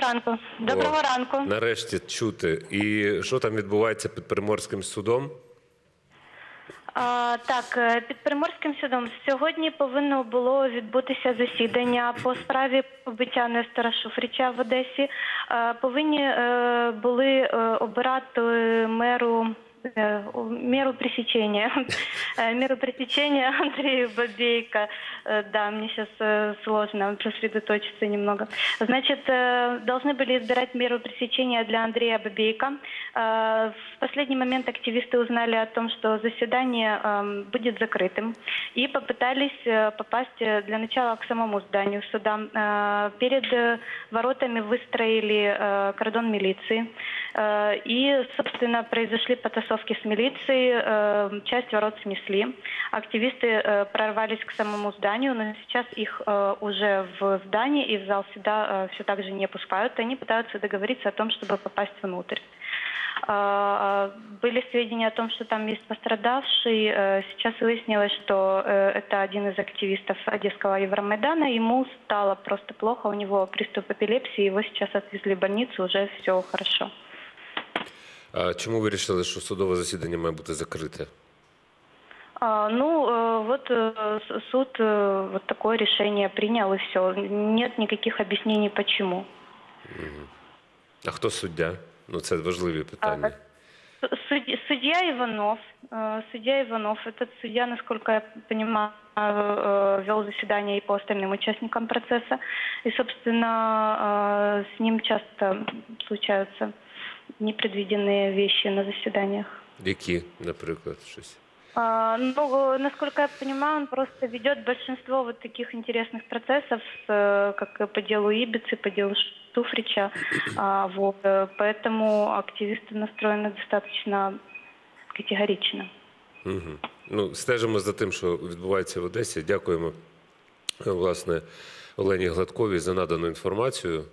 ранку. Доброго О, ранку. Нарешті чути. І що там відбувається під Приморським судом? А, так, е, під Приморським судом сьогодні повинно було відбутися засідання по справі побиття Нестора Шуфрича в Одесі. Е, повинні е, були обирати меру. У- Меру пресечения. Э, Меру пресечения Андрею Бабейко. Э, Да, мне сейчас сложно сосредоточиться немного. Значит, э, должны были избирать меру пресечения для Андрея Бабейко. Э, В последний момент активисты узнали о том, что заседание эм, будет закрытым, и попытались э, попасть э, для начала к самому зданию суда. Э, Перед э, воротами выстроили э, кордон милиции, Э, и, собственно, произошли потасовки с милицией, э, часть ворот снесли. Активисты э, прорвались к самому зданию, но сейчас их э, уже в здание и в зал суда все так же не пускают. Они пытаются договориться о том, чтобы попасть внутрь. Были сведения о том, что там есть пострадавший. Э, Сейчас выяснилось, что э, это один из активистов Одесского Евромайдана. Ему стало просто плохо, у него приступ эпилепсии, его сейчас отвезли в больницу, уже все хорошо. А чому ви вирішили, що судове засідання має бути закрите? А, Ну, э, вот э, с- суд э, вот такое решение принял, и все. Нет никаких объяснений, почему. А хто суддя? Ну, це важливі питання. Судья, судья Иванов, э, судья Иванов, этот судья, насколько я понимаю, э, вел заседание и по остальным участникам процесса. И, собственно, э, с ним часто случаются непредвиденные вещи на заседаниях. Які, наприклад, щось? А, Ну, э, насколько я понимаю, он просто ведет большинство вот таких интересных процессов, с, э, как и по делу Ибицы, по делу Шуфрича. А, Вот, э, поэтому активисты настроены достаточно категорично. Угу. Ну, стежимо за тим, що відбувається в Одесі. Дякуємо, е, власне, Олені Гладковій за надану інформацію.